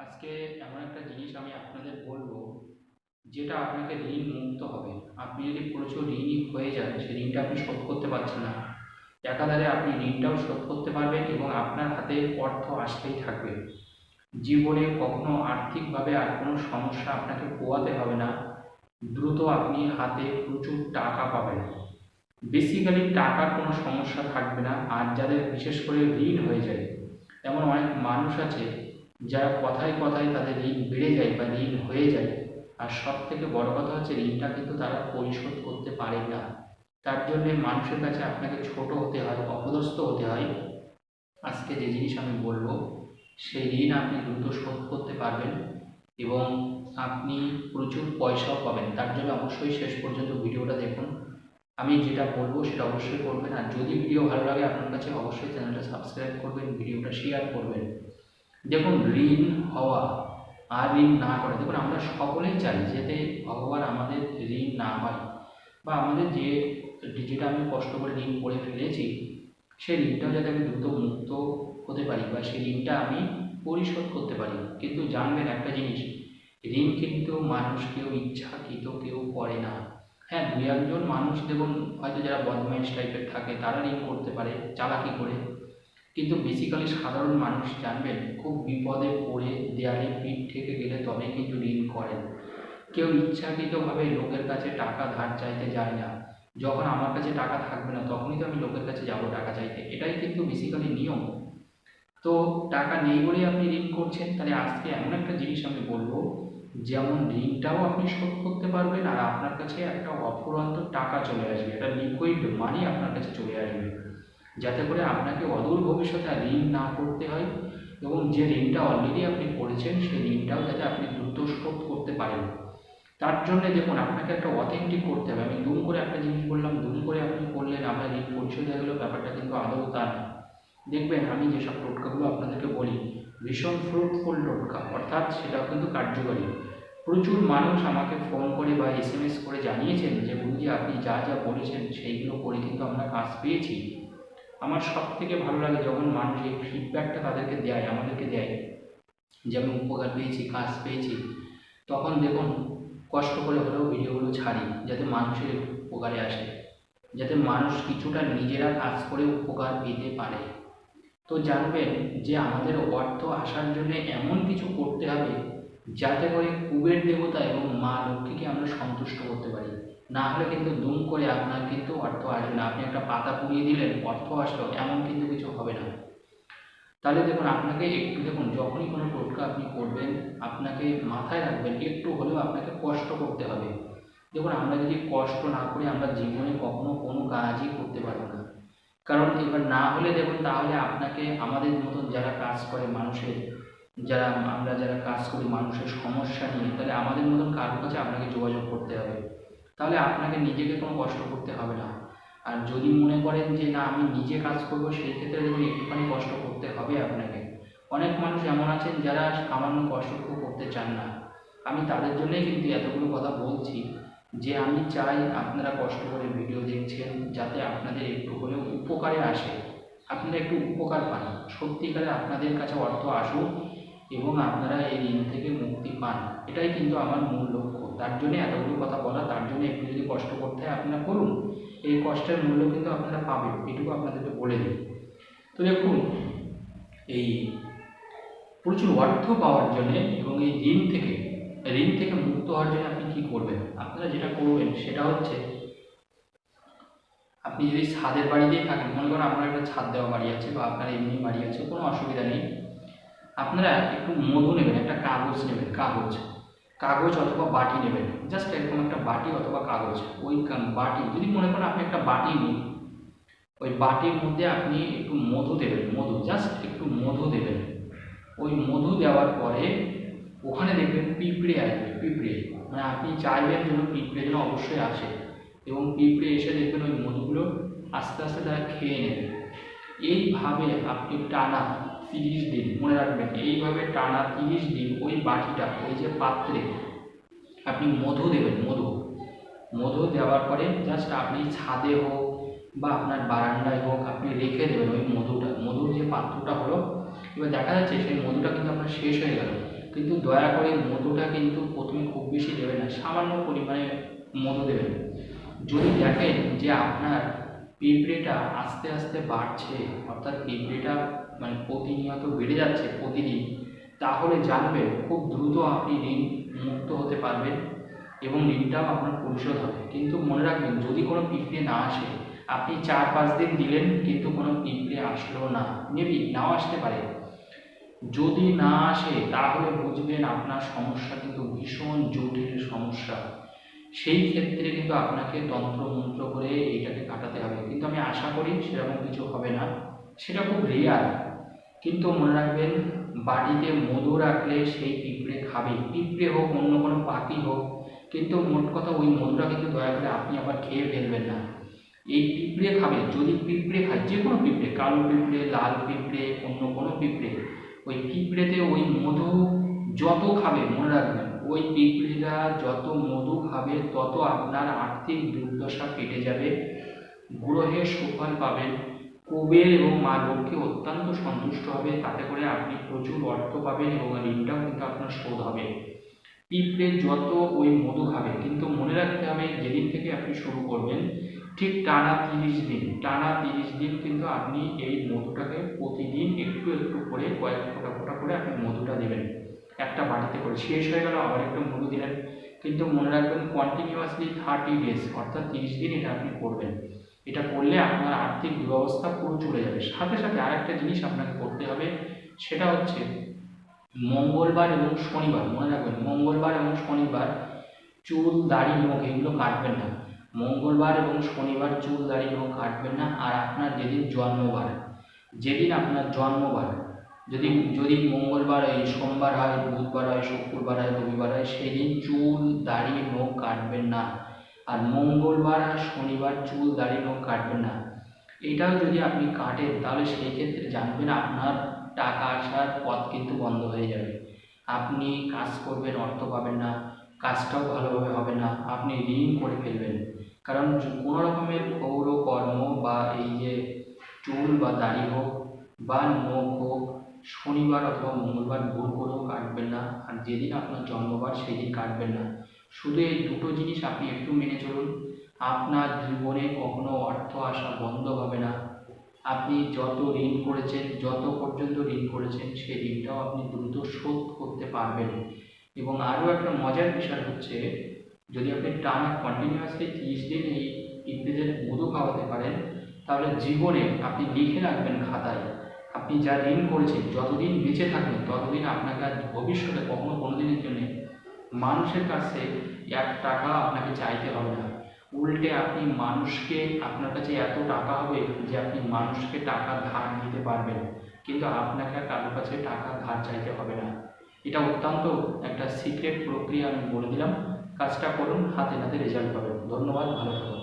আজকে এমন একটা জিনিস আমি আপনাদের বলব, যেটা আপনাকে ঋণ মুক্ত হবে। আপনি যদি প্রচুর ঋণী হয়ে যান, সেই ঋণটা আপনি শোধ করতে পারছেন না। একাধারে আপনি ঋণটাও শোধ করতে পারবেন এবং আপনার হাতে অর্থ আসতেই থাকবে। জীবনে কখনো আর্থিকভাবে আর কোনো সমস্যা আপনাকে পোয়াতে হবে না। দ্রুত আপনি হাতে প্রচুর টাকা পাবেন। বেসিক্যালি টাকার কোনো সমস্যা থাকবে না। আর যাদের বিশেষ করে ঋণ হয়ে যায়, এমন অনেক মানুষ আছে যারা কথায় কথায় তাদের ঋণ বেড়ে যায় বা ঋণ হয়ে যায়, আর সব থেকে বড় কথা হচ্ছে ঋণটা কিন্তু তারা পরিশোধ করতে পারে না। তার জন্য মানুষের কাছে আপনাকে ছোট হতে হয়, অপদস্থ হতে হয়। আজকে যে জিনিস আমি বলব, সেই ঋণ আপনি দ্রুত শোধ করতে পারবেন এবং আপনি প্রচুর পয়সাও পাবেন। তার জন্য অবশ্যই শেষ পর্যন্ত ভিডিওটা দেখুন। আমি যেটা বলব সেটা অবশ্যই করবেন। আর যদি ভিডিও ভালো লাগে, আপনার কাছে অবশ্যই চ্যানেলটা সাবস্ক্রাইব করবেন, ভিডিওটা শেয়ার করবেন। দেখুন, ঋণ, হওয়া আর ঋণ না করে, দেখুন, আমরা সকলেই চাই যাতে ভগবান আমাদের ঋণ না হয় বা আমাদের যে যেটা আমি কষ্ট করে ঋণ করে ফেলেছি, সেই ঋণটাও যাতে আমি দ্রুত মুক্ত হতে পারি বা সেই ঋণটা আমি পরিশোধ করতে পারি। কিন্তু জানবেন একটা জিনিস, ঋণ কিন্তু মানুষ কেউ ইচ্ছাকৃত কেউ করে না। হ্যাঁ দু একজন মানুষ, দেখুন, হয়তো যারা বদমাইশ টাইপের থাকে, তারা ঋণ করতে পারে, চালাকি করে। কিন্তু বেসিক্যালি সাধারণ মানুষ জানবেন, খুব বিপদে পড়ে, দেয়ালে পিঠ থেকে গেলে তবে কিন্তু ঋণ করেন। কেউ ইচ্ছাকৃতভাবে লোকের কাছে টাকা ধার চাইতে যায় না। যখন আমার কাছে টাকা থাকবে না, তখনই তো আমি লোকের কাছে যাব টাকা চাইতে। এটাই কিন্তু বেসিক্যালি নিয়ম। তো টাকা নেই বলেই আপনি ঋণ করছেন, তাহলে আজকে এমন একটা জিনিস আমি বলব, যেমন ঋণটাও আপনি শোধ করতে পারবেন আর আপনার কাছে একটা অফুরন্ত টাকা চলে আসবে, একটা লিকুইড মানি আপনার কাছে চলে আসবে। যাতে করে আপনাকে অদূর ভবিষ্যতে ঋণ না করতে হয় এবং যে ঋণটা অলরেডি আপনি করেছেন, সেই ঋণটাও যাতে আপনি দ্রুত শোধ করতে পারেন। তার জন্য দেখুন, আপনাকে একটা অথেন্টিক করতে হবে। আমি দুম করে একটা জিনিস বললাম, দুম করে আপনি করলেন আপনার ঋণ পরিশোধ হয়ে গেলো, ব্যাপারটা কিন্তু আদৌ তা না। দেখবেন, আমি যেসব টোটকাগুলো আপনাদেরকে বলি, ভীষণ ফ্রুটফুল টোটকা, অর্থাৎ সেটাও কিন্তু কার্যকরী। প্রচুর মানুষ আমাকে ফোন করে বা এস করে জানিয়েছেন যে, গুরুজি, আপনি যা যা বলেছেন, সেইগুলো করে কিন্তু আমরা কাজ পেয়েছি। আমার সব থেকে ভালো লাগে যখন মানুষ এই ফিডব্যাকটা তাদেরকে দেয়, আমাদেরকে দেয়। যে আমি উপকার পেয়েছি, কাজ পেয়েছি, তখন দেখুন কষ্ট করে হলেও ভিডিওগুলো ছাড়ি, যাতে মানুষের উপকারে আসে। যাতে মানুষ কিছুটা নিজেরা কাজ করে উপকার পেতে পারে। তো জানবেন যে আমাদের অর্থ আসার জন্য এমন কিছু করতে হবে, যাতে করে কুবের দেবতা এবং মা লক্ষ্মীকে আমরা সন্তুষ্ট করতে পারি। না হলে কিন্তু দুম করে আপনার কিন্তু অর্থ আসবে না। আপনি একটা পাতা পুড়িয়ে দিলেন, অর্থ আসলো, এমন কিন্তু কিছু হবে না। তাহলে দেখুন, আপনাকে একটু দেখুন, যখনই কোনো টোটকা আপনি করবেন, আপনাকে মাথায় রাখবেন, একটু হলেও আপনাকে কষ্ট করতে হবে। দেখুন, আমরা যদি কষ্ট না করি, আমরা জীবনে কখনো কোনো কাজই করতে পারব না। কারণ এবার না হলে দেখুন, তাহলে আপনাকে আমাদের মতন যারা কাজ করে মানুষের, যারা আমরা যারা কাজ করি মানুষের সমস্যা নিয়ে, তাহলে আমাদের মতন কারোর কাছে আপনাকে যোগাযোগ করতে হবে। তাহলে আপনাকে নিজেকে কোনো কষ্ট করতে হবে না। আর যদি মনে করেন যে, না, আমি নিজে কাজ করব, সেই ক্ষেত্রে দেখুন, একটুখানি কষ্ট করতে হবে আপনাকে। অনেক মানুষ এমন আছেন যারা সামান্য কষ্টটুকু করতে চান না। আমি তাদের জন্যই কিন্তু এতগুলো কথা বলছি যে, আমি চাই আপনারা কষ্ট করে ভিডিও দেখছেন যাতে আপনাদের একটু হলেও উপকারে আসে। আপনারা একটু উপকার পান। সত্যিকারে আপনাদের কাছে অর্থ আসুক এবং আপনারা এই ঋণ থেকে মুক্তি পান। এটাই কিন্তু আমার মূল লক্ষ্য। তার জন্য এতগুলো কথা বলা, তার জন্য একটু যদি কষ্ট করতে হয় আপনারা করুন। এই কষ্টের মূল্য কিন্তু আপনারা পাবেন, এটুকু আপনাদেরকে বলে দিই। তো দেখুন, এই প্রচুর অর্থ পাওয়ার জন্য এবং এই ঋণ থেকে ঋণ থেকে মুক্ত হওয়ার জন্য আপনি কী করবেন? আপনারা যেটা করবেন সেটা হচ্ছে, আপনি যদি ছাদের বাড়িতেই থাকেন, মনে করেন আপনার একটা ছাদ দেওয়া বাড়ি আছে বা আপনার এমনি বাড়ি আছে, কোনো অসুবিধা নেই। আপনারা একটু মধু নেবেন, একটা কাগজ নেবেন, কাগজ। কাগজ অথবা বাটি নেবেন। জাস্ট এরকম একটা বাটি অথবা কাগজ। ওই বাটি যদি মনে করেন আপনি একটা বাটি নিন ওই বাটির মধ্যে আপনি একটু মধু দেবেন। মধু, জাস্ট একটু মধু দেবেন। ওই মধু দেওয়ার পরে ওখানে দেখবেন পিঁপড়ে আসবে, পিঁপড়ে। মানে আপনি চাইবেন যেন পিঁপড়ে যেন অবশ্যই আসে। এবং পিঁপড়ে এসে দেখবেন ওই মধুগুলো আস্তে আস্তে তারা খেয়ে নেবে। এইভাবে আপনি টানা তিরিশ দিন, মনে রাখবেন, এইভাবে টানা তিরিশ দিন ওই বাটিটা, ওই যে পাত্রে আপনি মধু দেবেন, মধু। মধু দেওয়ার পরে জাস্ট আপনি ছাদে হোক বা আপনার বারান্দায় হোক, আপনি রেখে দেবেন ওই মধুটা। মধুর যে পাত্রটা হলো, এবার দেখা যাচ্ছে সেই মধুটা কিন্তু আপনার শেষ হয়ে গেল। কিন্তু দয়া করে মধুটা কিন্তু প্রথমে খুব বেশি দেবেন না, সামান্য পরিমাণে মধু দেবেন। যদি দেখেন যে আপনার পিঁপড়েটা আস্তে আস্তে বাড়ছে, অর্থাৎ পিঁপড়েটা মানে প্রতিনিয়ত বেড়ে যাচ্ছে প্রতিদিন, তাহলে জানবেন খুব দ্রুত আপনি ঋণ মুক্ত হতে পারবেন এবং ঋণটাও আপনার পরিশোধ হবে। কিন্তু মনে রাখবেন, যদি কোনো পিঁপড়ে না আসে, আপনি চার পাঁচ দিন দিলেন, কিন্তু কোনো পিঁপড়ে আসলো না। মেবি নাও আসতে পারে। যদি না আসে, তাহলে বুঝবেন আপনার সমস্যা কিন্তু ভীষণ জটিল সমস্যা। সেই ক্ষেত্রে কিন্তু আপনাকে তন্ত্র মন্ত্র করে এইটাকে কাটাতে হবে। কিন্তু আমি আশা করি সেরকম কিছু হবে না। সেটা খুব রেয়ার কিন্তু মনে রাখবেন, বাড়িতে মধু রাখলে সেই পিঁপড়ে খাবে। পিঁপড়ে হোক, অন্য কোনো পাখি হোক, কিন্তু মোট কথা ওই মধুটা কিন্তু দয়া করে আপনি আবার খেয়ে ফেলবেন না। এই পিঁপড়ে খাবে, যদি পিঁপড়ে খায়, যে কোনো পিঁপড়ে, কালো পিঁপড়ে, লাল পিঁপড়ে, অন্য কোনো পিঁপড়ে, ওই পিঁপড়েতে ওই মধু যত খাবে, মনে রাখবেন, ওই পিঁপড়েরা যত মধু খাবে, তত আপনার আর্থিক দুর্দশা কেটে যাবে গ্রহের সুফল পাবেন। কুবের এবং মা লক্ষ্মী অত্যন্ত সন্তুষ্ট হবে। তাতে করে আপনি প্রচুর অর্থ পাবেন এবং ঋণটাও কিন্তু আপনার শোধ হবে। পিঁপড়ে যত ওই মধু খাবে, কিন্তু মনে রাখতে হবে যেদিন থেকে আপনি শুরু করবেন, ঠিক টানা তিরিশ দিন, টানা তিরিশ দিন কিন্তু আপনি এই মধুটাকে প্রতিদিন একটু একটু করে, কয়েক ফোঁটা ফোঁটা করে আপনি মধুটা দেবেন। একটা বাটিতে করে। শেষ হয়ে গেল আবার একটু মধু দিলেন। কিন্তু মনে রাখবেন কন্টিনিউয়াসলি থার্টি ডেজ অর্থাৎ তিরিশ দিন এটা আপনি করবেন। এটা করলে আপনার আর্থিক দুরবস্থা পুরো চলে যাবে। সাথে সাথে আরেকটা জিনিস আপনাকে করতে হবে, সেটা হচ্ছে মঙ্গলবার এবং শনিবার, মনে রাখবেন, মঙ্গলবার এবং শনিবার চুল, দাড়ি নখ এগুলো কাটবেন না। মঙ্গলবার এবং শনিবার চুল, দাড়ি নখ কাটবেন না। আর আপনার যেদিন জন্মবার, যেদিন আপনার জন্মবার যদি যদি মঙ্গলবার হয়, সোমবার হয়, বুধবার হয়, শুক্রবার হয়, রবিবার হয়, সেদিন চুল, দাড়ি নখ কাটবেন না। আর মঙ্গলবার আর শনিবার চুল, দাড়ি, নখ কাটবেন না। এটাও যদি আপনি কাটেন, তাহলে সেই ক্ষেত্রে জানবেন আপনার টাকা আসার পথ কিন্তু বন্ধ হয়ে যাবে। আপনি কাজ করবেন, অর্থ পাবেন না, কাজটাও ভালোভাবে হবে না, আপনি ঋণ করে ফেলবেন। কারণ কোনো রকমের পৌর কর্ম বা এই যে চুল বা দাড়ি হোক বা নখ হোক, শনিবার অথবা মঙ্গলবার ভুল করেও কাটবেন না। আর যেদিন আপনার জন্মবার, সেদিন কাটবেন না। শুধু এই দুটো জিনিস আপনি একটু মেনে চলুন। আপনার জীবনে কখনো অর্থ আসা বন্ধ হবে না। আপনি যত ঋণ করেছেন, যত পর্যন্ত ঋণ করেছেন, সেই ঋণটাও আপনি দ্রুত শোধ করতে পারবেন। এবং আরও একটা মজার বিষয় হচ্ছে, যদি আপনি টানা কন্টিনিউয়াসলি তিরিশ দিন এই পিঁপড়েদের মধু খাওয়াতে পারেন, তাহলে জীবনে আপনি লিখে রাখবেন খাতায়, আপনি যা ঋণ করেছেন, যতদিন বেঁচে থাকবেন, ততদিন আপনাকে আর ভবিষ্যতে কখনো কোনো দিনের জন্য মানুষের কাছে এক টাকা আপনাকে চাইতে হবে না। উল্টে আপনি মানুষকে, আপনার কাছে এত টাকা হবে যে আপনি মানুষকে টাকা ধার দিতে পারবেন। কিন্তু আপনাকে কারোর কাছে টাকা ধার চাইতে হবে না। এটা অত্যন্ত একটা সিক্রেট প্রক্রিয়া আমি বলে দিলাম। কাজটা করুন, হাতে হাতে রেজাল্ট পাবেন। ধন্যবাদ, ভালো থাকুন।